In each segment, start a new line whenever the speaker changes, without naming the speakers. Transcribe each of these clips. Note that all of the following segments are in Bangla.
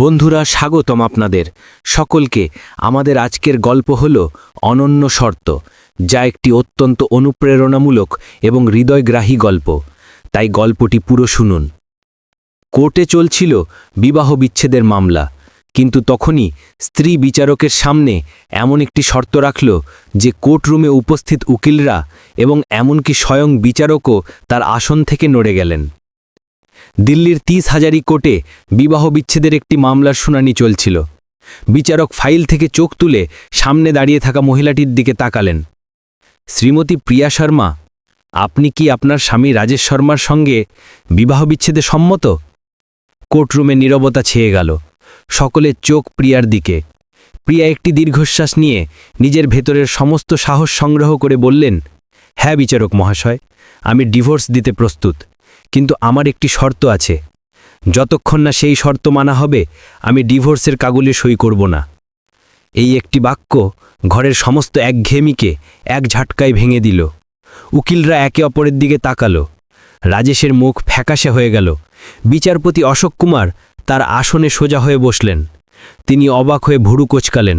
বন্ধুরা, স্বাগতম আপনাদের। সকলকে আমাদের আজকের গল্প হল অনন্য শর্ত, যা একটি অত্যন্ত অনুপ্রেরণামূলক এবং হৃদয়গ্রাহী গল্প। তাই গল্পটি পুরো শুনুন। কোর্টে চলছিল বিবাহ বিচ্ছেদের মামলা, কিন্তু তখনই স্ত্রী বিচারকের সামনে এমন একটি শর্ত রাখল যে কোর্টরুমে উপস্থিত উকিলরা এবং এমনকি স্বয়ং বিচারকও তার আসন থেকে নড়ে গেলেন। দিল্লির তিস হাজারি কোর্টে বিবাহ বিচ্ছেদের একটি মামলার শুনানি চলছিল। বিচারক ফাইল থেকে চোখ তুলে সামনে দাঁড়িয়ে থাকা মহিলাটির দিকে তাকালেন। শ্রীমতী প্রিয়া শর্মা, আপনি কি আপনার স্বামী রাজেশ শর্মার সঙ্গে বিবাহ বিচ্ছেদে সম্মত? কোর্টরুমে নীরবতা ছেয়ে গেল। সকলের চোখ প্রিয়ার দিকে। প্রিয়া একটি দীর্ঘশ্বাস নিয়ে নিজের ভেতরের সমস্ত সাহস সংগ্রহ করে বললেন হ্যাঁ বিচারক মহাশয়, আমি ডিভোর্স দিতে প্রস্তুত। কিন্তু আমার একটি শর্ত আছে। যতক্ষণ না সেই শর্ত মানা হবে, আমি ডিভোর্সের কাগজে সই করব না। এই একটি বাক্য ঘরের সমস্ত একঘেয়েমিকে এক ঝাটকায় ভেঙে দিল। উকিলরা একে অপরের দিকে তাকালো। রাজেশের মুখ ফ্যাকাশে হয়ে গেল। বিচারপতি অশোক কুমার তার আসনে সোজা হয়ে বসলেন। তিনি অবাক হয়ে ভুরু কোচকালেন।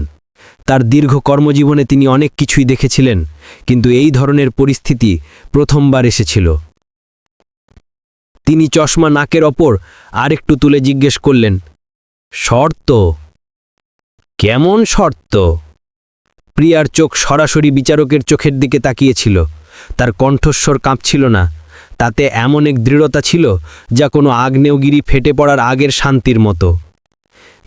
তার দীর্ঘ কর্মজীবনে তিনি অনেক কিছুই দেখেছিলেন, কিন্তু এই ধরনের পরিস্থিতি প্রথমবার এসেছিল। তিনি চশমা নাকের ওপর আরেকটু তুলে জিজ্ঞেস করলেন, শর্ত? কেমন শর্ত? প্রিয়ার চোখ সরাসরি বিচারকের চোখের দিকে তাকিয়েছিল। তার কণ্ঠস্বর কাঁপছিল না। তাতে এমন এক দৃঢ়তা ছিল যা কোনো আগ্নেয়গিরি ফেটে পড়ার আগের শান্তির মতো।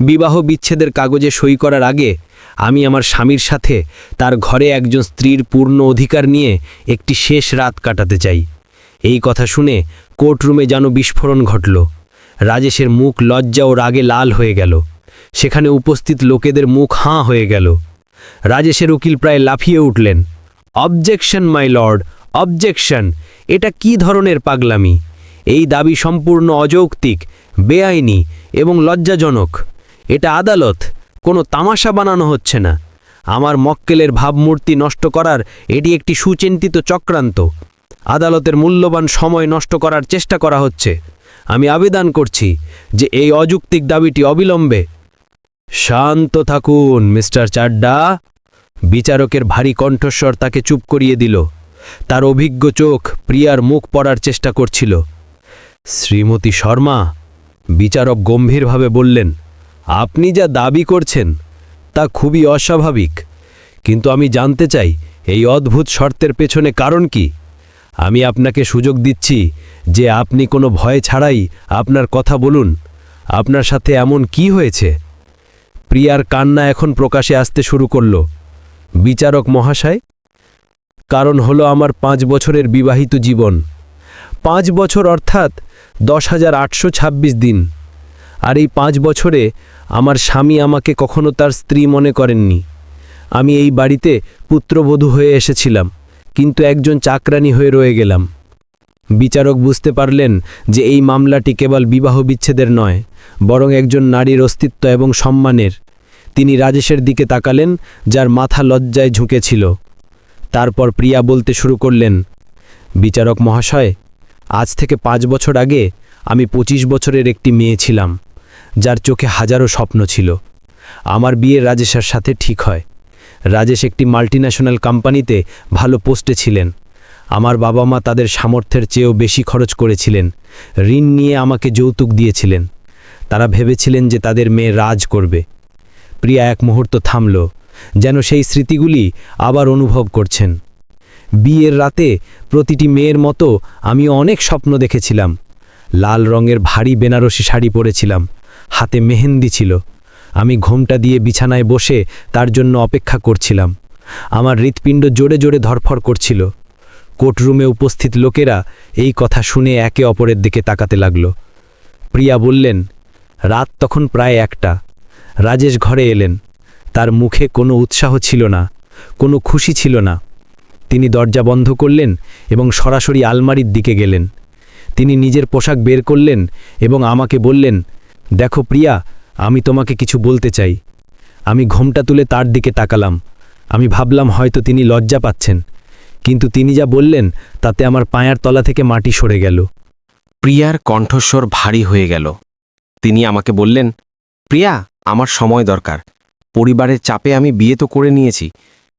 বিবাহ বিচ্ছেদের কাগজে সই করার আগে আমি আমার স্বামীর সাথে তার ঘরে একজন স্ত্রীর পূর্ণ অধিকার নিয়ে একটি শেষ রাত কাটাতে চাই। এই কথা শুনে কোর্টরুমে যেন বিস্ফোরণ ঘটল। রাজেশের মুখ লজ্জা ও রাগে লাল হয়ে গেল। সেখানে উপস্থিত লোকেদের মুখ হাঁ হয়ে গেল। রাজেশের উকিল প্রায় লাফিয়ে উঠলেন। Objection, my lord, objection! এটা কি ধরনের পাগলামি? এই দাবি সম্পূর্ণ অযৌক্তিক, বেআইনি এবং লজ্জাজনক। এটা আদালত, কোনো তামাশা বানানো হচ্ছে না। আমার মক্কেলের ভাবমূর্তি নষ্ট করার এটি একটি সুচিন্তিত চক্রান্ত। আদালতের মূল্যবান সময় নষ্ট করার চেষ্টা করা হচ্ছে। আমি আবেদন করছি যে এই অযৌক্তিক দাবিটি অবিলম্বে শান্ত থাকুন, মিস্টার চাড্ডা। বিচারকের ভারী কণ্ঠস্বর তাকে চুপ করিয়ে দিল। তার অভিজ্ঞ চোখ প্রিয়ার মুখ পড়ার চেষ্টা করছিল। শ্রীমতী শর্মা, বিচারক গম্ভীরভাবে বললেন, আপনি যা দাবি করছেন তা খুবই অস্বাভাবিক। কিন্তু আমি জানতে চাই, এই অদ্ভুত শর্তের পেছনে কারণ কি? আমি আপনাকে সুযোগ দিচ্ছি যে আপনি কোনো ভয় ছাড়াই আপনার কথা বলুন। আপনার সাথে এমন কি হয়েছে? প্রিয়ার কান্না এখন প্রকাশে আসতে শুরু করল। বিচারক মহাশয়, কারণ হলো আমার পাঁচ বছরের বিবাহিত জীবন। পাঁচ বছর অর্থাৎ দশ হাজার আটশো ছাব্বিশ দিন। আর এই পাঁচ বছরে আমার স্বামী আমাকে কখনো তার স্ত্রী মনে করেননি। আমি এই বাড়িতে পুত্রবধূ হয়ে এসেছিলাম। কিন্তু একজন চাকরানি হয়ে রয়ে গেলাম। বিচারক বুঝতে পারলেন যে এই মামলাটি কেবল বিবাহ বিচ্ছেদের নয়, বরং একজন নারীর অস্তিত্ব এবং সম্মানের। তিনি রাজেশের দিকে তাকালেন, যার মাথা লজ্জায় ঝুঁকেছিল। তারপর প্রিয়া বলতে শুরু করলেন, বিচারক মহাশয়, আজ থেকে পাঁচ বছর আগে আমি ২৫ বছরের একটি মেয়ে ছিলাম, যার চোখে হাজারো স্বপ্ন ছিল। আমার বিয়ে রাজেশের সাথে ঠিক হয়। রাজেশ একটি মাল্টিন্যাশনাল কোম্পানিতে ভালো পোস্টে ছিলেন। আমার বাবা মা তাদের সামর্থ্যের চেয়েও বেশি খরচ করেছিলেন। ঋণ নিয়ে আমাকে যৌতুক দিয়েছিলেন। তারা ভেবেছিলেন যে তাদের মেয়ে রাজ করবে। প্রিয়া এক মুহূর্ত থামল, যেন সেই স্মৃতিগুলি আবার অনুভব করছেন। বিয়ের রাতে প্রতিটি মেয়ের মতো আমি অনেক স্বপ্ন দেখেছিলাম। লাল রঙের ভারী বেনারসি শাড়ি পরেছিলাম। হাতে মেহেন্দি ছিল। আমি ঘোমটা দিয়ে বিছানায় বসে তার জন্য অপেক্ষা করছিলাম। আমার হৃৎপিণ্ড জোরে জোরে ধরফর করছিল। কোর্টরুমে উপস্থিত লোকেরা এই কথা শুনে একে অপরের দিকে তাকাতে লাগল। প্রিয়া বললেন, রাত তখন প্রায় একটা। রাজেশ ঘরে এলেন। তার মুখে কোনো উৎসাহ ছিল না, কোনো খুশি ছিল না। তিনি দরজা বন্ধ করলেন এবং সরাসরি আলমারির দিকে গেলেন। তিনি নিজের পোশাক বের করলেন এবং আমাকে বললেন, দেখো প্রিয়া আমি তোমাকে কিছু বলতে চাই। আমি ঘোমটা তুলে তার দিকে তাকালাম। আমি ভাবলাম হয়তো তিনি লজ্জা পাচ্ছেন। কিন্তু তিনি যা বললেন, তাতে আমার পায়ার তলা থেকে মাটি সরে গেল।
প্রিয়ার কণ্ঠস্বর ভারী হয়ে গেল। তিনি আমাকে বললেন, প্রিয়া, আমার সময় দরকার। পরিবারের চাপে আমি বিয়ে তো করে নিয়েছি,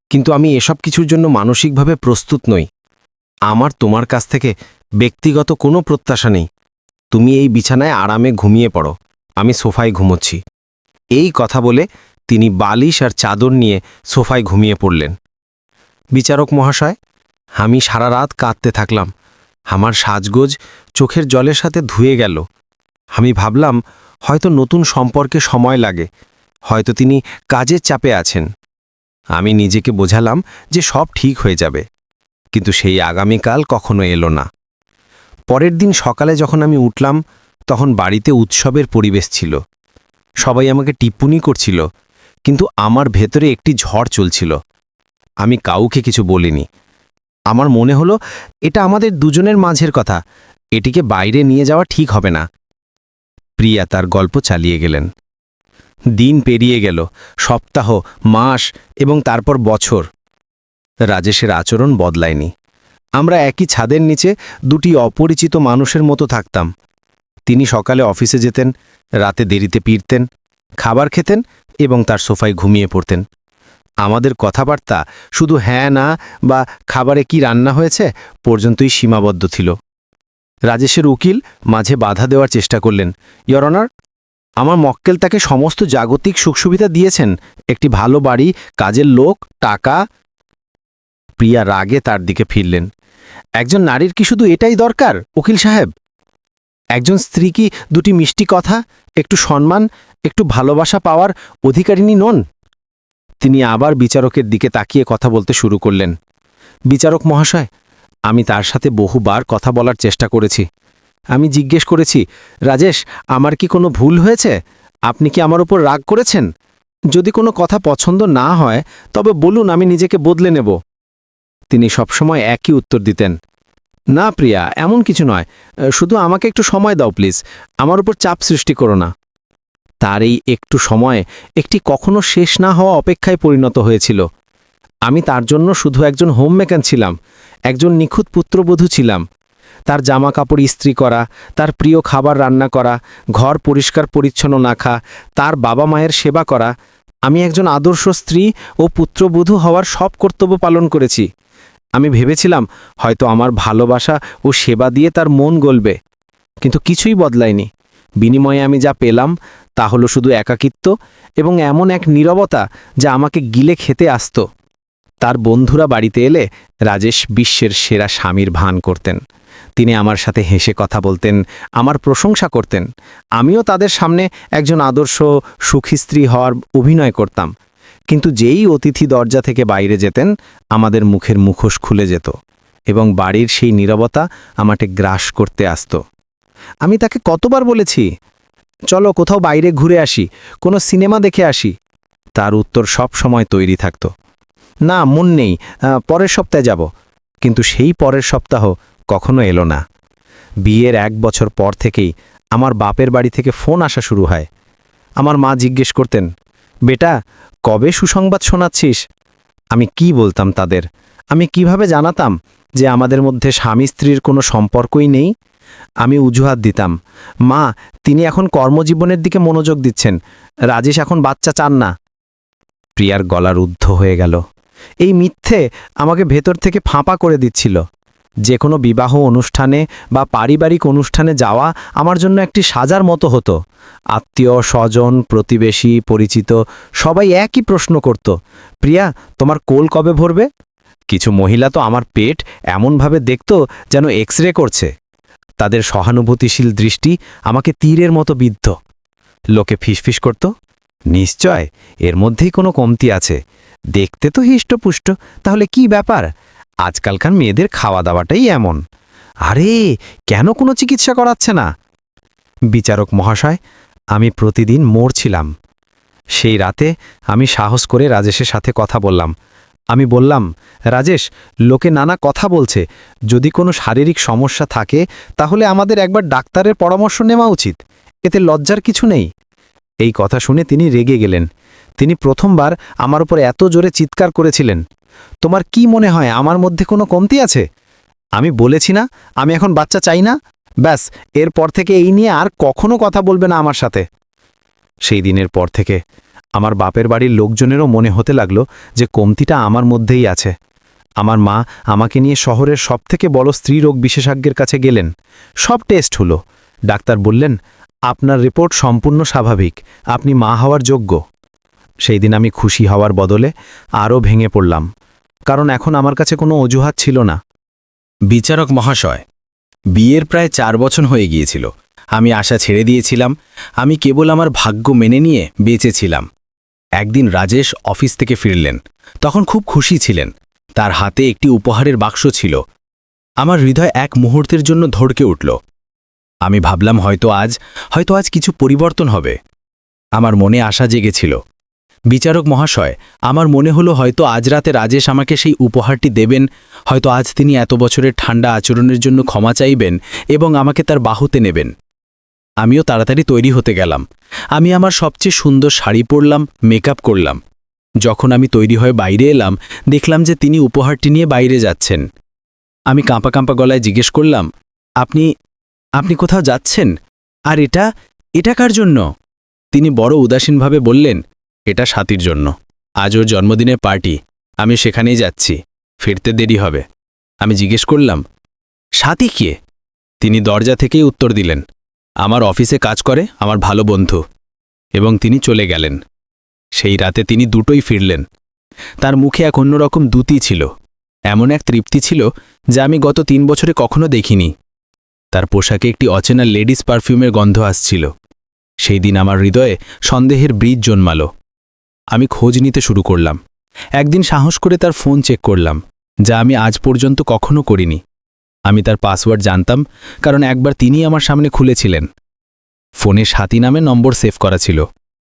কিন্তু আমি এসব কিছুর জন্য মানসিকভাবে প্রস্তুত নই। আমার তোমার কাছ থেকে ব্যক্তিগত কোনো প্রত্যাশা নেই। তুমি এই বিছানায় আরামে ঘুমিয়ে পড়ো। আমি সোফায় ঘুমোচ্ছি। এই কথা বলে তিনি বালিশ আর চাদর নিয়ে সোফায় ঘুমিয়ে পড়লেন। বিচারক মহাশয়, আমি সারা রাত কাঁদতে থাকলাম। আমার সাজগোজ চোখের জলের সাথে ধুয়ে গেল। আমি ভাবলাম, হয়তো নতুন সম্পর্কে সময় লাগে। হয়তো তিনি কাজের চাপে আছেন। আমি নিজেকে বোঝালাম যে সব ঠিক হয়ে যাবে। কিন্তু সেই আগামীকাল কখনো এলো না। পরের দিন সকালে যখন আমি উঠলাম তখন বাড়িতে উৎসবের পরিবেশ ছিল। সবাই আমাকে টিপ্পনি করছিল, কিন্তু আমার ভেতরে একটি ঝড় চলছিল। আমি কাউকে কিছু বলিনি। আমার মনে হলো, এটা আমাদের দুজনের মাঝের কথা, এটিকে বাইরে নিয়ে যাওয়া ঠিক হবে না। প্রিয়া তার গল্প চালিয়ে গেলেন। দিন পেরিয়ে গেল, সপ্তাহ, মাস এবং তারপর বছর। রাজেশের আচরণ বদলায়নি। আমরা একই ছাদের নিচে দুটি অপরিচিত মানুষের মতো থাকতাম। তিনি সকালে অফিসে যেতেন, রাতে দেরিতে ফিরতেন, খাবার খেতেন এবং তার সোফায় ঘুমিয়ে পড়তেন। আমাদের কথাবার্তা শুধু হ্যাঁ না বা খাবারে কি রান্না হয়েছে পর্যন্তই সীমাবদ্ধ ছিল। রাজেশের উকিল মাঝে বাধা দেওয়ার চেষ্টা করলেন ইয়রনার আমার মক্কেল তাকে সমস্ত জাগতিক সুখ সুবিধা দিয়েছেন। একটি ভালো বাড়ি, কাজের লোক, টাকা। প্রিয়া রাগে তার দিকে ফিরলেন, একজন নারীর কি শুধু এটাই দরকার, উকিল সাহেব? একজন স্ত্রী কি দুটি মিষ্টি কথা, একটু সম্মান, একটু ভালোবাসা পাওয়ার অধিকারিণী নন? তিনি আবার বিচারকের দিকে তাকিয়ে কথা বলতে শুরু করলেন। বিচারক মহাশয়, আমি তার সাথে বহুবার কথা বলার চেষ্টা করেছি। আমি জিজ্ঞেস করেছি, রাজেশ, আমার কি কোনো ভুল হয়েছে? আপনি কি আমার উপর রাগ করেছেন? যদি কোনো কথা পছন্দ না হয়, তবে বলুন আমি নিজেকে বদলে নেব। তিনি সবসময় একই উত্তর দিতেন। না, প্রিয়া, এমন কিছু নয়। শুধু আমাকে একটু সময় দাও, প্লিজ। আমার উপর চাপ সৃষ্টি করো না। তার এই একটু সময় একটি কখনো শেষ না হওয়া অপেক্ষায় পরিণত হয়েছিল। আমি তার জন্য শুধু একজন হোমমেকার ছিলাম, একজন নিখুঁত পুত্রবধূ ছিলাম। তার জামা কাপড় ইস্ত্রি করা, তার প্রিয় খাবার রান্না করা, ঘর পরিষ্কার পরিচ্ছন্ন রাখা তার বাবা মায়ের সেবা করা, আমি একজন আদর্শ স্ত্রী ও পুত্রবধূ হওয়ার সব কর্তব্য পালন করেছি। আমি ভেবেছিলাম হয়তো আমার ভালোবাসা ও সেবা দিয়ে তার মন গলবে, কিন্তু কিছুই বদলায়নি। বিনিময়ে আমি যা পেলাম তা হলো শুধু একাকিত্ব এবং এমন এক নীরবতা যা আমাকে গিলে খেতে আসত। তার বন্ধুরা বাড়িতে এলে রাজেশ বিশ্বের সেরা স্বামীর ভান করতেন। তিনি আমার সাথে হেসে কথা বলতেন, আমার প্রশংসা করতেন। আমিও তাদের সামনে একজন আদর্শ সুখী স্ত্রী হওয়ার অভিনয় করতাম। কিন্তু যেই অতিথি দরজা থেকে বাইরে যেতেন, আমাদের মুখের মুখোশ খুলে যেত এবং বাড়ির সেই নীরবতা আমাকে গ্রাস করতে আসত। আমি তাকে কতবার বলেছি, চলো কোথাও বাইরে ঘুরে আসি, কোনো সিনেমা দেখে আসি। তার উত্তর সব সময় তৈরি থাকত। না, মন নেই পরের সপ্তাহে যাব। কিন্তু সেই পরের সপ্তাহ কখনো এলো না। বিয়ের এক বছর পর থেকেই আমার বাপের বাড়ি থেকে ফোন আসা শুরু হয়। আমার মা জিজ্ঞেস করতেন বেটা, কবে সুসংবাদ শোনাচ্ছিস? আমি কি বলতাম তাদের? আমি কীভাবে জানাতাম যে আমাদের মধ্যে স্বামী স্ত্রীর কোনো সম্পর্কই নেই? আমি উজুহাত দিতাম। মা, তিনি এখন কর্মজীবনের দিকে মনোযোগ দিচ্ছেন। রাজেশ এখন বাচ্চা চান না। প্রিয়ার গলা রুদ্ধ হয়ে গেল। এই মিথ্যে আমাকে ভেতর থেকে ফাঁপা করে দিচ্ছিল। যে কোনো বিবাহ অনুষ্ঠানে বা পারিবারিক অনুষ্ঠানে যাওয়া আমার জন্য একটি সাজার মতো হতো। আত্মীয়, স্বজন, প্রতিবেশী, পরিচিত, সবাই একই প্রশ্ন করত, প্রিয়া, তোমার কোল কবে ভরবে? কিছু মহিলা তো আমার পেট এমনভাবে দেখত যেন এক্স রে করছে। তাদের সহানুভূতিশীল দৃষ্টি আমাকে তীরের মতো বিদ্ধ। লোকে ফিসফিস করত, নিশ্চয়, এর মধ্যেই কোনো কমতি আছে। দেখতে তো হিষ্টপুষ্ট, তাহলে কি ব্যাপার? আজকালকার মেয়েদের খাওয়া দাওয়াটাই এমন। আরে, কেন কোনো চিকিৎসা করাচ্ছে না? বিচারক মহাশয়, আমি প্রতিদিন মরছিলাম। সেই রাতে আমি সাহস করে রাজেশের সাথে কথা বললাম। আমি বললাম, রাজেশ, লোকে নানা কথা বলছে। যদি কোনো শারীরিক সমস্যা থাকে, তাহলে আমাদের একবার ডাক্তারের পরামর্শ নেওয়া উচিত। এতে লজ্জার কিছু নেই। এই কথা শুনে তিনি রেগে গেলেন। তিনি প্রথমবার আমার উপর এত জোরে চিৎকার করেছিলেন। তোমার কি মনে হয়, আমার মধ্যে কোনো কমতি আছে? আমি বলেছি না, আমি এখন বাচ্চা চাই না? ব্যাস, এরপর থেকে এই নিয়ে আর কখনো কথা বলবে না আমার সাথে।
সেই দিনের পর থেকে আমার বাপের বাড়ির লোকজনেরও মনে হতে লাগল যে কমতিটা আমার মধ্যেই আছে। আমার মা আমাকে নিয়ে শহরের সবথেকে বড় স্ত্রীরোগ বিশেষজ্ঞের কাছে গেলেন। সব টেস্ট হলো। ডাক্তার বললেন, আপনার রিপোর্ট সম্পূর্ণ স্বাভাবিক, আপনি মা হওয়ার যোগ্য। সেই দিন আমি খুশি হওয়ার বদলে আরও ভেঙে পড়লাম। কারণ এখন আমার কাছে কোনো অজুহাত ছিল না।
বিচারক মহাশয়, বিয়ের প্রায় চার বছর হয়ে গিয়েছিল। আমি আশা ছেড়ে দিয়েছিলাম। আমি কেবল আমার ভাগ্য মেনে নিয়ে বেঁচেছিলাম একদিন রাজেশ অফিস থেকে ফিরলেন। তখন খুব খুশি ছিলেন। তার হাতে একটি উপহারের বাক্স ছিল। আমার হৃদয় এক মুহূর্তের জন্য ধড়কে উঠল। আমি ভাবলাম হয়তো আজ হয়তো আজ কিছু পরিবর্তন হবে। আমার মনে আশা জেগেছিল। বিচারক মহাশয়, আমার মনে হলো হয়তো আজ রাতে রাজেশ আমাকে সেই উপহারটি দেবেন, হয়তো আজ তিনি এত বছরের ঠান্ডা আচরণের জন্য ক্ষমা চাইবেন এবং আমাকে তার বাহুতে নেবেন। আমিও তাড়াতাড়ি তৈরি হতে গেলাম। আমি আমার সবচেয়ে সুন্দর শাড়ি পরলাম, মেকআপ করলাম। যখন আমি তৈরি হয়ে বাইরে এলাম, দেখলাম যে তিনি উপহারটি নিয়ে বাইরে যাচ্ছেন। আমি কাঁপা কাঁপা গলায় জিজ্ঞেস করলাম, আপনি আপনি কোথাও যাচ্ছেন? আর এটা এটা কার জন্য? তিনি বড় উদাসীনভাবে বললেন এটা সাথীর জন্য। আজ ওর জন্মদিনে পার্টি। আমি সেখানেই যাচ্ছি। ফিরতে দেরি হবে। আমি জিজ্ঞেস করলাম সাথী কে? তিনি দরজা থেকেই উত্তর দিলেন, আমার অফিসে কাজ করে আমার ভালো বন্ধু। এবং তিনি চলে গেলেন। সেই রাতে তিনি দুটোই ফিরলেন। তার মুখে এক অন্যরকম দ্যুতি ছিল। এমন এক তৃপ্তি ছিল যা আমি গত তিন বছরে কখনো দেখিনি। তার পোশাকে একটি অচেনা লেডিস পারফিউমের গন্ধ আসছিল। সেই দিন আমার হৃদয়ে সন্দেহের ব্রিজ জন্মালো। আমি খোঁজ নিতে শুরু করলাম। একদিন সাহস করে তার ফোন চেক করলাম, যা আমি আজ পর্যন্ত কখনো করিনি। আমি তার পাসওয়ার্ড জানতাম, কারণ একবার তিনি আমার সামনে খুলেছিলেন। ফোনে সাথী নামে নম্বর সেভ করা ছিল।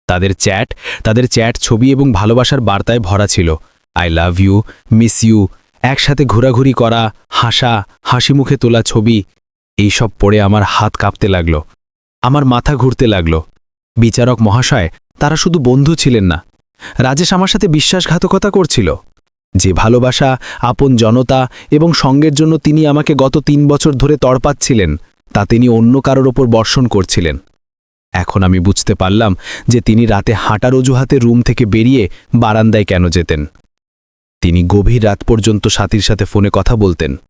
তাদের চ্যাট তাদের চ্যাট ছবি এবং ভালোবাসার বার্তায় ভরা ছিল। I love you, miss you একসাথে ঘোরাঘুরি করা, হাসা, হাসি মুখে তোলা ছবি। এইসব পড়ে আমার হাত কাঁপতে লাগল। আমার মাথা ঘুরতে লাগল। বিচারক মহাশয়, তারা শুধু বন্ধু ছিলেন না রাজেশ আমার সাথে বিশ্বাসঘাতকতা করছিল। যে ভালোবাসা, আপন জনতা এবং সঙ্গের জন্য তিনি আমাকে গত তিন বছর ধরে তড়পাচ্ছিলেন, তা তিনি অন্য কারোর ওপর বর্ষণ করছিলেন। এখন আমি বুঝতে পারলাম যে তিনি রাতে হাঁটার অজুহাতে রুম থেকে বেরিয়ে বারান্দায় কেন যেতেন। তিনি গভীর রাত পর্যন্ত সাথীর সাথে ফোনে কথা বলতেন।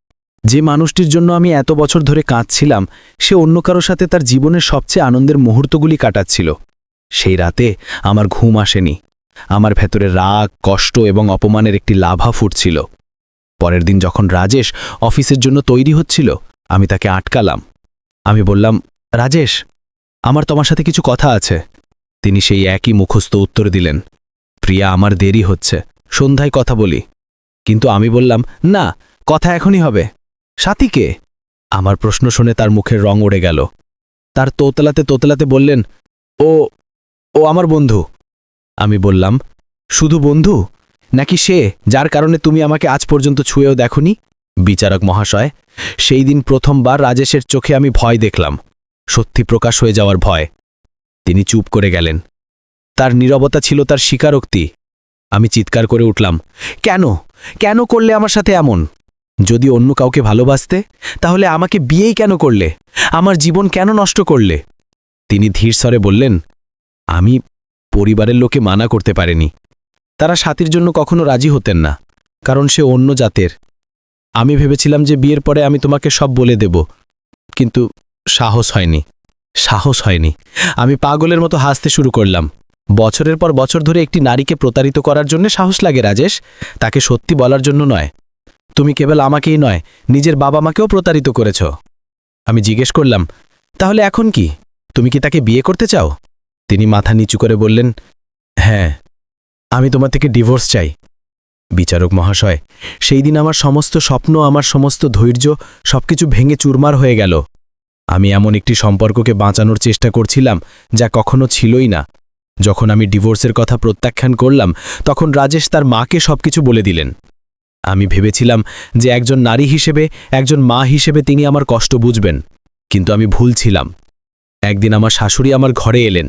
যে মানুষটির জন্য আমি এত বছর ধরে কাঁদছিলাম, সে অন্য কারও সাথে তার জীবনের সবচেয়ে আনন্দের মুহূর্তগুলি কাটাচ্ছিল। সেই রাতে আমার ঘুম আসেনি। আমার ভেতরে রাগ, কষ্ট এবং অপমানের একটি লাভা ফুটছিল। পরের দিন যখন রাজেশ অফিসের জন্য তৈরি হচ্ছিল, আমি তাকে আটকালাম। আমি বললাম, রাজেশ, আমার তোমার সাথে কিছু কথা আছে। তিনি সেই একই মুখস্থ উত্তর দিলেন, প্রিয়া, আমার দেরি হচ্ছে, সন্ধ্যায় কথা বলি। কিন্তু আমি বললাম, না, কথা এখনই হবে। সাথীকে আমার প্রশ্ন শুনে তার মুখের রং উড়ে গেল। তার তোতলাতে তোতলাতে বললেন, ও ও আমার বন্ধু। আমি বললাম, শুধু বন্ধু, নাকি সে, যার কারণে তুমি আমাকে আজ পর্যন্ত ছুঁয়েও দেখনি? বিচারক মহাশয়, সেই দিন প্রথমবার রাজেশের চোখে আমি ভয় দেখলাম, সত্যি প্রকাশ হয়ে যাওয়ার ভয়। তিনি চুপ করে গেলেন। তার নীরবতা ছিল তার স্বীকারোক্তি। আমি চিৎকার করে উঠলাম, কেন? কেন করলে আমার সাথে এমন? যদি অন্য কাউকে ভালোবাসতে, তাহলে আমাকে বিয়েই কেন করলে? আমার জীবন কেন নষ্ট করলে? তিনি ধীরস্বরে বললেন, আমি পরিবারের লোকে মানা করতে পারেনি। তারা সাথীর জন্য কখনো রাজি হতেন না, কারণ সে অন্য জাতের। আমি ভেবেছিলাম যে বিয়ের পরে আমি তোমাকে সব বলে দেব, কিন্তু সাহস হয়নি সাহস হয়নি। আমি পাগলের মতো হাসতে শুরু করলাম। বছরের পর বছর ধরে একটি নারীকে প্রতারিত করার জন্য সাহস লাগে রাজেশ, তাকে সত্যি বলার জন্য নয়। তুমি কেবল আমাকেই নয়, নিজের বাবা মাকেও প্রতারিত করেছ। আমি জিজ্ঞেস করলাম, তাহলে এখন কি? তুমি কি তাকে বিয়ে করতে চাও? তিনি মাথা নিচু করে বললেন হ্যাঁ আমি তোমার থেকে ডিভোর্স চাই। বিচারক মহাশয়, সেই দিন আমার সমস্ত স্বপ্ন, আমার সমস্ত ধৈর্য সবকিছু ভেঙে চুরমার হয়ে গেল। আমি এমন একটি সম্পর্ককে বাঁচানোর চেষ্টা করছিলাম যা কখনো ছিলই না। যখন আমি ডিভোর্সের কথা প্রত্যাখ্যান করলাম, তখন রাজেশ তার মাকে সবকিছু বলে দিলেন। আমি ভেবেছিলাম যে একজন নারী হিসেবে, একজন মা হিসেবে তিনি আমার কষ্ট বুঝবেন, কিন্তু আমি ভুল ছিলাম। একদিন আমার শাশুড়ি আমার ঘরে এলেন।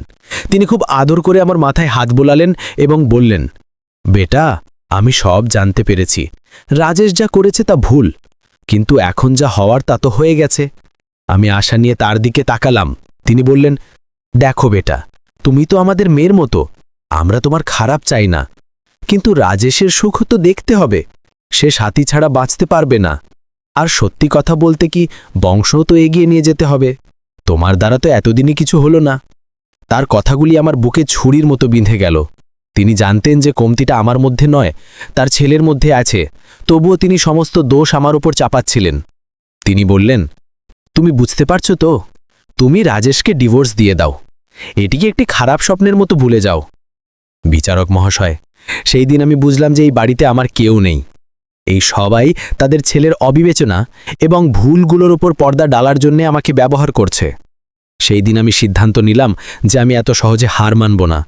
তিনি খুব আদর করে আমার মাথায় হাত বোলালেন এবং বললেন, বেটা, আমি সব জানতে পেরেছি। রাজেশ যা করেছে তা ভুল, কিন্তু এখন যা হওয়ার তা তো হয়ে গেছে। আমি আশা নিয়ে তার দিকে তাকালাম। তিনি বললেন, দেখো বেটা,
তুমি তো আমাদের মেয়ের মতো, আমরা তোমার খারাপ চাই না। কিন্তু রাজেশের সুখ তো দেখতে হবে, সে সাথী ছাড়া বাঁচতে পারবে না। আর সত্যি কথা বলতে কি, বংশও তো এগিয়ে নিয়ে যেতে হবে। তোমার দ্বারা তো এতদিনই কিছু হলো না। তার কথাগুলি আমার বুকে ছুরির মতো বিঁধে গেল। তিনি জানতেন যে কমতিটা আমার মধ্যে নয়, তার ছেলের মধ্যে আছে, তবুও তিনি সমস্ত দোষ আমার উপর চাপাচ্ছিলেন। তিনি বললেন, তুমি বুঝতে পারছ তো? তুমি রাজেশকে ডিভোর্স দিয়ে দাও। এটিকে একটি খারাপ স্বপ্নের মতো ভুলে যাও। বিচারক মহাশয়, সেই দিন আমি বুঝলাম যে এই বাড়িতে আমার কেউ নেই। এই সবাই তাদের ছেলের অবিবেচনা এবং ভুলগুলোর ওপর পর্দা ডালার জন্যে আমাকে ব্যবহার করছে। সেই দিন আমি সিদ্ধান্ত নিলাম যে আমি এত সহজে হার মানব না।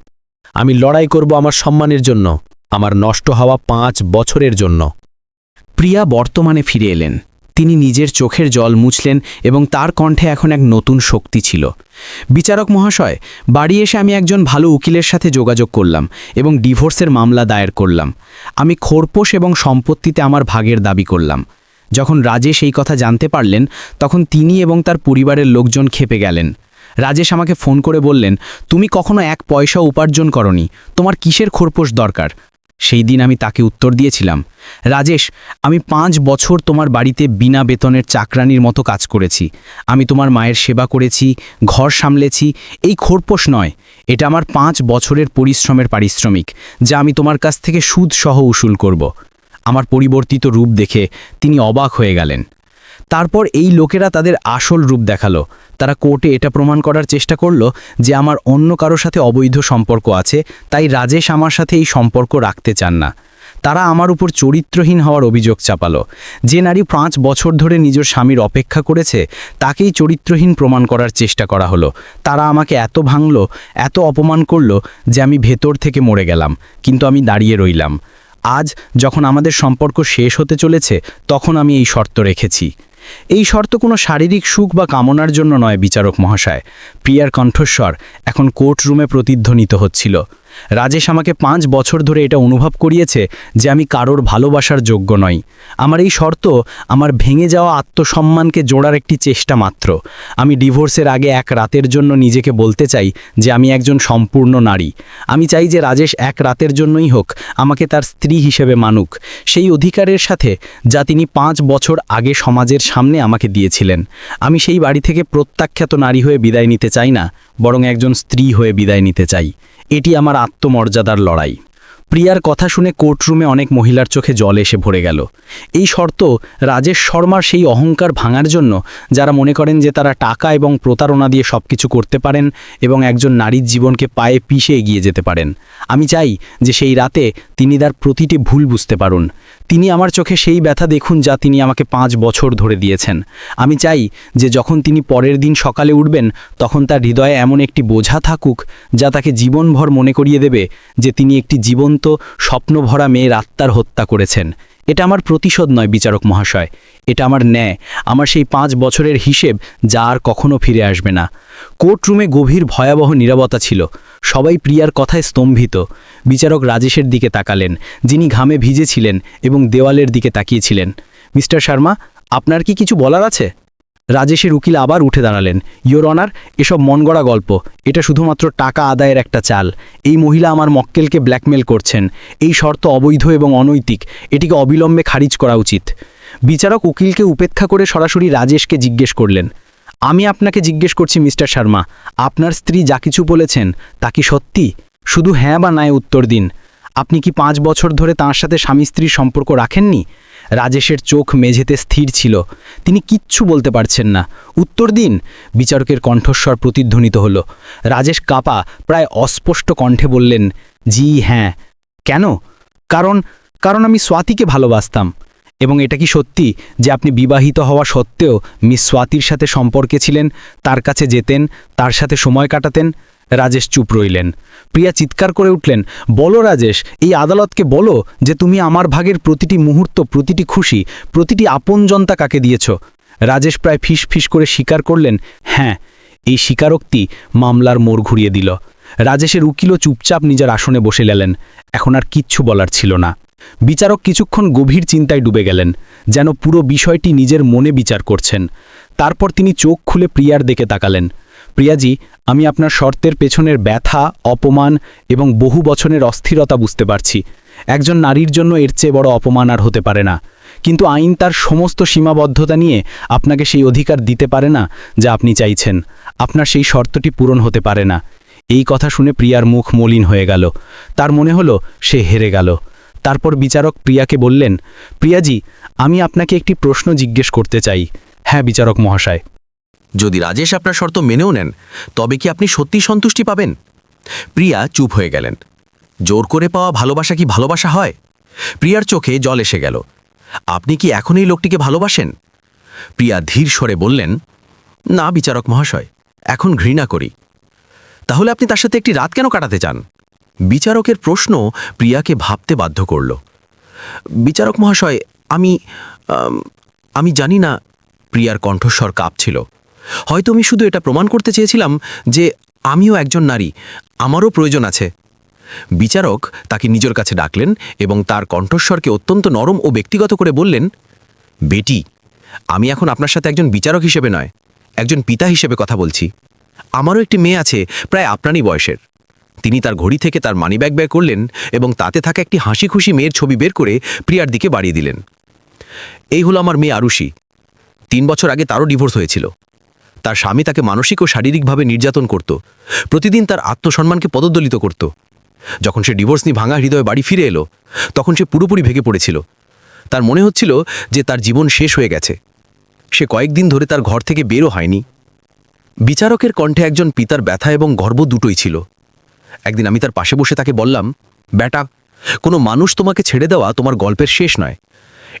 আমি লড়াই করব আমার সম্মানের জন্য, আমার নষ্ট হওয়া পাঁচ বছরের জন্য।
প্রিয়া বর্তমানে ফিরে এলেন। তিনি নিজের চোখের জল মুছলেন এবং তার কণ্ঠে এখন এক নতুন শক্তি ছিল। বিচারক মহাশয়, বাড়ি এসে আমি একজন ভালো উকিলের সাথে যোগাযোগ করলাম এবং ডিভোর্সের মামলা দায়ের করলাম। আমি খোরপোশ এবং সম্পত্তিতে আমার ভাগের দাবি করলাম। যখন রাজেশ এই কথা জানতে পারলেন, তখন তিনি এবং তার পরিবারের লোকজন খেপে গেলেন। রাজেশ আমাকে ফোন করে বললেন, তুমি কখনো এক পয়সা উপার্জন করনি। তোমার কিসের খোরপোশ দরকার? সেই দিন আমি তাকে উত্তর দিয়েছিলাম, রাজেশ, আমি পাঁচ বছর তোমার বাড়িতে বিনা বেতনের চাকরানির মতো কাজ করেছি। আমি তোমার মায়ের সেবা করেছি, ঘর সামলেছি, এই খোরপোশ নয়। এটা আমার পাঁচ বছরের পরিশ্রমের পারিশ্রমিক, যা আমি তোমার কাছ থেকে সুদ সহ উসুল করব। আমার পরিবর্তিত রূপ দেখে তিনি অবাক হয়ে গেলেন। তারপর এই লোকেরা তাদের আসল রূপ দেখাল। তারা কোর্টে এটা প্রমাণ করার চেষ্টা করল যে আমার অন্য কারও সাথে অবৈধ সম্পর্ক আছে, তাই রাজেশ আমার সাথে এই সম্পর্ক রাখতে চান না। তারা আমার উপর চরিত্রহীন হওয়ার অভিযোগ চাপালো। যে নারী পাঁচ বছর ধরে নিজের স্বামীর অপেক্ষা করেছে, তাকেই চরিত্রহীন প্রমাণ করার চেষ্টা করা হলো। তারা আমাকে এত ভাঙল, এত অপমান করল যে আমি ভেতর থেকে মরে গেলাম, কিন্তু আমি দাঁড়িয়ে রইলাম। আজ যখন আমাদের সম্পর্ক শেষ হতে চলেছে, তখন আমি এই শর্ত রেখেছি। এই শর্ত কোনো শারীরিক সুখ বা কামনার জন্য নয় বিচারক মহাশয়। প্রিয়ার কণ্ঠস্বর এখন কোর্টরুমে প্রতিধ্বনিত হচ্ছিল। রাজেশ আমাকে পাঁচ বছর ধরে এটা অনুভব করিয়েছে যে আমি কারোর ভালোবাসার যোগ্য নই। আমার এই শর্ত, আমার ভেঙে যাওয়া আত্মসম্মানকে জোড়ার একটি চেষ্টা মাত্র। আমি ডিভোর্সের আগে এক রাতের জন্য নিজেকে বলতে চাই যে আমি একজন সম্পূর্ণ নারী। আমি চাই যে রাজেশ এক রাতের জন্যই হোক আমাকে তার স্ত্রী হিসেবে মানুক। সেই অধিকারের সাথে যা তিনি পাঁচ বছর আগে সমাজের সামনে আমাকে দিয়েছিলেন। আমি সেই বাড়ি থেকে প্রত্যাখ্যাত নারী হয়ে বিদায় নিতে চাই না, বরং একজন স্ত্রী হয়ে বিদায় নিতে চাই। এটি আমার আত্মমর্যাদার লড়াই। প্রিয়ার কথা শুনে কোর্টরুমে অনেক মহিলার চোখে জল এসে ভরে গেল। এই শর্ত রাজেশ শর্মার সেই অহংকার ভাঙার জন্য যারা মনে করেন যে তারা টাকা এবং প্রতারণা দিয়ে সব কিছু করতে পারেন এবং একজন নারীর জীবনকে পায়ে পিষে এগিয়ে যেতে পারেন। আমি চাই যে সেই রাতে তিনি তার প্রতিটি ভুল বুঝতে পারুন। তিনি আমার চোখে সেই ব্যথা দেখুন যা তিনি আমাকে পাঁচ বছর ধরে দিয়েছেন। আমি চাই যে যখন তিনি পরের দিন সকালে উঠবেন, তখন তার হৃদয়ে এমন একটি বোঝা থাকুক যা তাকে জীবনভর মনে করিয়ে দেবে যে তিনি একটি জীবন্ত, স্বপ্নভরা মেয়ের আত্মার হত্যা করেছেন। এটা আমার প্রতিশোধ নয়, বিচারক মহাশয়। এটা আমার ন্যায়। আমার সেই পাঁচ বছরের হিসেব যা আর কখনো ফিরে আসবে না। কোর্টরুমে গভীর ভয়াবহ নীরবতা ছিল। সবাই প্রিয়ার কথায় স্তম্ভিত। বিচারক রাজেশের দিকে তাকালেন, যিনি ঘামে ভিজেছিলেন এবং দেওয়ালের দিকে তাকিয়েছিলেন। মিস্টার শর্মা, আপনার কি কিছু বলার আছে? রাজেশের উকিল আবার উঠে দাঁড়ালেন। ইয়োর অনার, এসব মনগড়া গল্প। এটা শুধুমাত্র টাকা আদায়ের একটা চাল। এই মহিলা আমার মক্কেলকে ব্ল্যাকমেল করছেন। এই শর্ত অবৈধ এবং অনৈতিক। এটিকে অবিলম্বে খারিজ করা উচিত। বিচারক উকিলকে উপেক্ষা করে সরাসরি রাজেশকে জিজ্ঞেস করলেন আমি আপনাকে জিজ্ঞেস করছি মিস্টার শর্মা, আপনার স্ত্রী যা কিছু বলেছেন তা কি সত্যি? শুধু হ্যাঁ বা নায় উত্তর দিন। আপনি কি পাঁচ বছর ধরে তাঁর সাথে স্বামী স্ত্রীর সম্পর্ক রাখেননি? রাজেশের চোখ মেঝেতে স্থির ছিল। তিনি কিচ্ছু বলতে পারছেন না। উত্তর দিন, বিচারকের কণ্ঠস্বর প্রতিধ্বনিত হল। রাজেশ কাপা, প্রায় অস্পষ্ট কণ্ঠে বললেন, জি হ্যাঁ। কেন? কারণ কারণ আমি স্বাতিকে ভালোবাসতাম। এবং এটা কি সত্যি যে আপনি বিবাহিত হওয়া সত্ত্বেও মিস স্বাতির সাথে সম্পর্কে ছিলেন, তার কাছে যেতেন, তার সাথে সময় কাটাতেন? রাজেশ চুপ রইলেন। প্রিয়া চিৎকার করে উঠলেন, বলো রাজেশ, এই আদালতকে বলো যে তুমি আমার ভাগের প্রতিটি মুহূর্ত, প্রতিটি খুশি, প্রতিটি আপনজনতা কাকে দিয়েছ? রাজেশ প্রায় ফিস ফিস করে স্বীকার করলেন হ্যাঁ এই স্বীকারোক্তি মামলার মোড় ঘুরিয়ে দিল। রাজেশের উকিলও চুপচাপ নিজের আসনে বসে গেলেন। এখন আর কিচ্ছু বলার ছিল না। বিচারক কিছুক্ষণ গভীর চিন্তায় ডুবে গেলেন, যেন পুরো বিষয়টি নিজের মনে বিচার করছেন। তারপর তিনি চোখ খুলে প্রিয়ার দিকে তাকালেন।
প্রিয়াজি, আমি আপনার শর্তের পেছনের ব্যথা, অপমান এবং বহু বছরের অস্থিরতা বুঝতে পারছি। একজন নারীর জন্য এর চেয়ে বড় অপমান আর হতে পারে না। কিন্তু আইন তার সমস্ত সীমাবদ্ধতা নিয়ে আপনাকে সেই অধিকার দিতে পারে না যা আপনি চাইছেন। আপনার সেই শর্তটি পূরণ হতে পারে না। এই কথা শুনে প্রিয়ার মুখ মলিন হয়ে গেল। তার মনে হলো সে হেরে গেল। তারপর বিচারক প্রিয়াকে বললেন, প্রিয়াজি, আমি আপনাকে একটি প্রশ্ন জিজ্ঞেস করতে চাই। হ্যাঁ বিচারক মহাশয়।
যদি রাজেশ আপনার শর্ত মেনেও নেন, তবে কি আপনি সত্যি সন্তুষ্টি পাবেন? প্রিয়া চুপ হয়ে গেলেন। জোর করে পাওয়া ভালোবাসা কি ভালোবাসা হয়? প্রিয়ার চোখে জল এসে গেল। আপনি কি এখন এই লোকটিকে ভালোবাসেন? প্রিয়া ধীর স্বরে বললেন, না, বিচারক মহাশয়, এখন ঘৃণা করি। তাহলে আপনি তার সাথে একটি রাত কেন কাটাতে চান? বিচারকের প্রশ্ন প্রিয়াকে ভাবতে বাধ্য করল। বিচারক মহাশয়, আমি আমি জানি না প্রিয়ার কণ্ঠস্বর কাঁপছিল। হয়তো আমি শুধু এটা প্রমাণ করতে চেয়েছিলাম যে আমিও একজন নারী, আমারও প্রয়োজন আছে। বিচারক তাকে নিজের কাছে ডাকলেন এবং তার কণ্ঠস্বরকে অত্যন্ত নরম ও ব্যক্তিগত করে বললেন, বেটি, আমি এখন আপনার সাথে একজন বিচারক হিসেবে নয়, একজন পিতা হিসেবে কথা বলছি। আমারও একটি মেয়ে আছে, প্রায় আপনারই বয়সের। তিনি তার ঘড়ি থেকে তার মানিব্যাগ বের করলেন এবং তাতে থাকা একটি হাসি খুশি মেয়ের ছবি বের করে প্রিয়ার দিকে বাড়িয়ে দিলেন। এই হলো আমার মেয়ে আরুষি তিন বছর আগে তারও ডিভোর্স হয়েছিল। তার স্বামী তাকে মানসিক ও শারীরিকভাবে নির্যাতন করত। প্রতিদিন তার আত্মসম্মানকে পদদলিত করত। যখন সে ডিভোর্স নিয়ে ভাঙা হৃদয়ে বাড়ি ফিরে এলো, তখন সে পুরোপুরি ভেঙে পড়েছিল। তার মনে হচ্ছিল যে তার জীবন শেষ হয়ে গেছে। সে কয়েকদিন ধরে তার ঘর থেকে বেরও হয়নি। বিচারকের কণ্ঠে একজন পিতার ব্যথা এবং গর্ব দুটোই ছিল। একদিন আমি তার পাশে বসে তাকে বললাম ব্যাটা কোনো মানুষ তোমাকে ছেড়ে দেওয়া তোমার গল্পের শেষ নয়।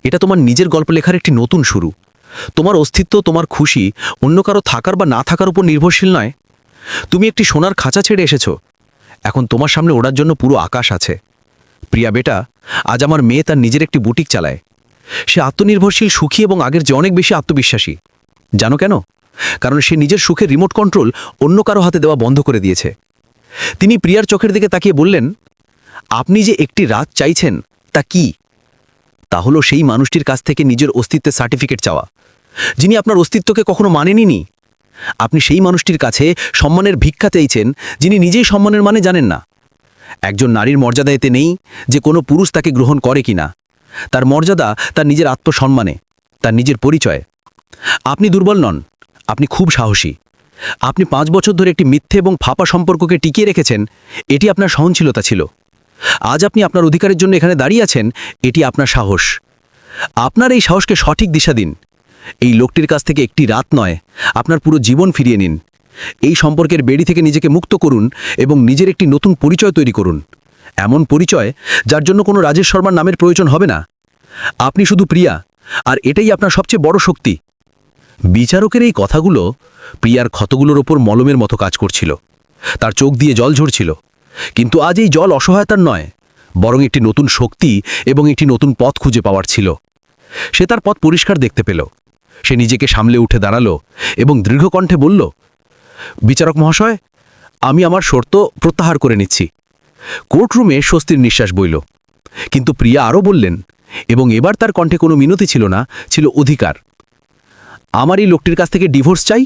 এটা তোমার নিজের গল্প লেখার একটি নতুন শুরু। তোমার অস্তিত্ব, তোমার খুশি অন্য কারও থাকার বা না থাকার উপর নির্ভরশীল নয়। তুমি একটি সোনার খাঁচা ছেড়ে এসেছ। এখন তোমার সামনে ওড়ার জন্য পুরো আকাশ আছে। প্রিয়া বেটা, আজ আমার মেয়ে তার নিজের একটি বুটিক চালায়। সে আত্মনির্ভরশীল, সুখী এবং আগের যে অনেক বেশি আত্মবিশ্বাসী। জানো কেন? কারণ সে নিজের সুখের রিমোট কন্ট্রোল অন্য কারও হাতে দেওয়া বন্ধ করে দিয়েছে। তিনি প্রিয়ার চোখের দিকে তাকিয়ে বললেন, আপনি যে একটি রাত চাইছেন, তা কি? তা হলো সেই মানুষটির কাছ থেকে নিজের অস্তিত্বের সার্টিফিকেট চাওয়া, যিনি আপনার অস্তিত্বকে কখনো মানেনইনি। আপনি সেই মানুষটির কাছে সম্মানের ভিক্ষা চাইছেন, যিনি নিজেই সম্মানের মানে জানেন না। একজন নারীর মর্যাদা এতে নেই যে কোনো পুরুষ তাকে গ্রহণ করে কিনা। তার মর্যাদা তার নিজের আত্মসম্মানে, তার নিজের পরিচয়। আপনি দুর্বল নন, আপনি খুব সাহসী। আপনি পাঁচ বছর ধরে একটি মিথ্যে এবং ফাঁপা সম্পর্ককে টিকিয়ে রেখেছেন, এটি আপনার সহনশীলতা ছিল। আজ আপনি আপনার অধিকারের জন্য এখানে দাঁড়িয়ে আছেন, এটি আপনার সাহস। আপনার এই সাহসকে সঠিক দিশা দিন। এই লোকটির কাছ থেকে একটি রাত নয়, আপনার পুরো জীবন ফিরিয়ে নিন। এই সম্পর্কের বেড়ি থেকে নিজেকে মুক্ত করুন এবং নিজের একটি নতুন পরিচয় তৈরি করুন। এমন পরিচয় যার জন্য কোনো রাজেশ শর্মার নামের প্রয়োজন হবে না। আপনি শুধু প্রিয়া, আর এটাই আপনার সবচেয়ে বড় শক্তি। বিচারকের এই কথাগুলো প্রিয়ার ক্ষতগুলোর ওপর মলমের মতো কাজ করছিল। তার চোখ দিয়ে জল ঝরছিল। কিন্তু আজ এই জল অসহায়তার নয়, বরং একটি নতুন শক্তি এবং একটি নতুন পথ খুঁজে পাওয়ার ছিল। সে তার পথ পরিষ্কার দেখতে পেল। সে নিজেকে সামলে উঠে দাঁড়াল এবং দৃঢ়কণ্ঠে বলল, বিচারক মহাশয়, আমি আমার শর্ত প্রত্যাহার করে নিচ্ছি। কোর্টরুমে স্বস্তির নিঃশ্বাস বইল। কিন্তু প্রিয়া আরও বললেন, এবং এবার তার কণ্ঠে কোনো মিনতি ছিল না, ছিল অধিকার। আমার এই লোকটির কাছ থেকে ডিভোর্স চাই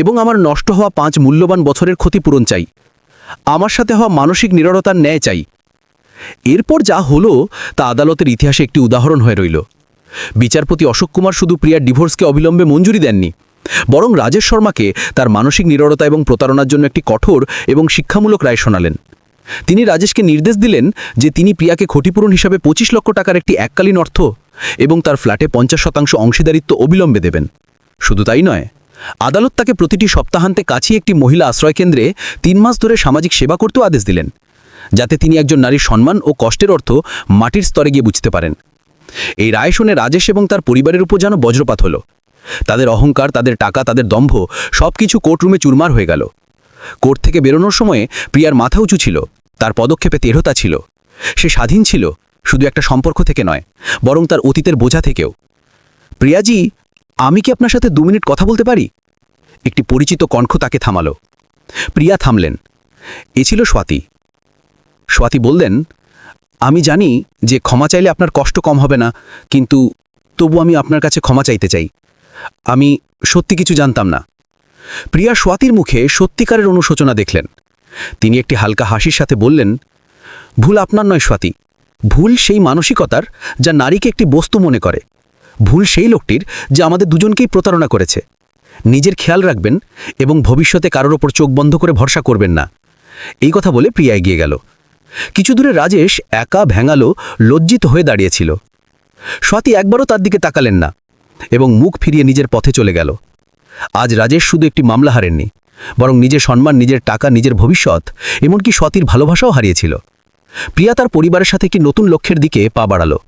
এবং আমার নষ্ট হওয়া পাঁচ মূল্যবান বছরের ক্ষতিপূরণ চাই। আমার সাথে হওয়া মানসিক নিররতার ন্যায় চাই। এরপর যা হলো তা আদালতের ইতিহাসে একটি উদাহরণ হয়ে রইল। বিচারপতি অশোক কুমার শুধু প্রিয়ার ডিভোর্সকে অবিলম্বে মঞ্জুরি দেননি, বরং রাজেশ শর্মাকে তার মানসিক নিররতা এবং প্রতারণার জন্য একটি কঠোর এবং শিক্ষামূলক রায় শোনালেন। তিনি রাজেশকে নির্দেশ দিলেন যে তিনি প্রিয়াকে ক্ষতিপূরণ হিসাবে পঁচিশ লক্ষ টাকার একটি এককালীন অর্থ এবং তার ফ্ল্যাটে পঞ্চাশ শতাংশ অংশীদারিত্ব অবিলম্বে দেবেন। শুধু তাই নয়, আদালত তাকে প্রতিটি সপ্তাহান্তে কাছেই একটি মহিলা আশ্রয়কেন্দ্রে তিন মাস ধরে সামাজিক সেবা করতেও আদেশ দিলেন, যাতে তিনি একজন নারীর সম্মান ও কষ্টের অর্থ মাটির স্তরে গিয়ে বুঝতে পারেন। এই রায় শুনে রাজেশ এবং তার পরিবারের উপর যেন বজ্রপাত হলো। তাদের অহংকার, তাদের টাকা, তাদের দম্ভ সব কিছু কোর্টরুমে চুরমার হয়ে গেল। কোর্ট থেকে বেরোনোর সময়ে প্রিয়ার মাথা উঁচু ছিল, তার পদক্ষেপে তেরোতা ছিল। সে স্বাধীন ছিল, শুধু একটা সম্পর্ক থেকে নয়, বরং তার অতীতের বোঝা থেকেও। প্রিয়াজি আমি কি আপনার সাথে দু মিনিট কথা বলতে পারি? একটি পরিচিত কণ্ঠ তাকে থামালো। প্রিয়া থামলেন। এ ছিল স্বাতী। স্বাতী বললেন, আমি জানি যে ক্ষমা চাইলে আপনার কষ্ট কম হবে না, কিন্তু তবু আমি আপনার কাছে ক্ষমা চাইতে চাই। আমি সত্যি কিছু জানতাম না। প্রিয়া স্বাতির মুখে সত্যিকারের অনুশোচনা দেখলেন। তিনি একটি হালকা হাসির সাথে বললেন, ভুল আপনার নয় স্বাতি। ভুল সেই মানসিকতার যা নারীকে একটি বস্তু মনে করে। ভুল সেই লোকটির যা আমাদের দুজনকেই প্রতারণা করেছে। নিজের খেয়াল রাখবেন এবং ভবিষ্যতে কারোর ওপর চোখ বন্ধ করে ভরসা করবেন না। এই কথা বলে প্রিয়া এগিয়ে গেল। কিছু দূরে রাজেশ একা ভেঙালো, লজ্জিত হয়ে দাঁড়িয়েছিল। স্বাতি একবারও তার দিকে তাকালেন না এবং মুখ ফিরিয়ে নিজের পথে চলে গেল। আজ রাজেশ শুধু একটি মামলা হারেননি, বরং নিজের সম্মান, নিজের টাকা, নিজের ভবিষ্যৎ, এমনকি স্বাতির ভালোবাসাও হারিয়েছিল। প্রিয়া তার পরিবারের সাথে একটি নতুন লক্ষ্যের দিকে পা বাড়ালো।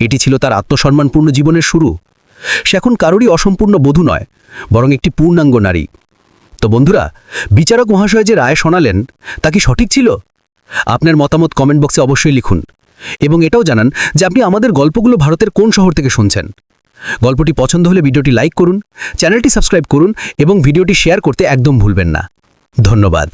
এটি ছিল তার আত্মসম্মানপূর্ণ জীবনের শুরু। সে এখন কারোরই অসম্পূর্ণ বধূ নয়, বরং একটি পূর্ণাঙ্গ নারী। তো বন্ধুরা, বিচারক মহাশয় যে রায় শোনালেন, তা কি সঠিক ছিল? আপনার মতামত কমেন্ট বক্সে অবশ্যই লিখুন, এবং এটাও জানান যে আপনি আমাদের গল্পগুলো ভারতের কোন শহর থেকে শুনছেন। গল্পটি পছন্দ হলে ভিডিওটি লাইক করুন, চ্যানেলটি সাবস্ক্রাইব করুন, এবং ভিডিওটি শেয়ার করতে একদম ভুলবেন না। ধন্যবাদ।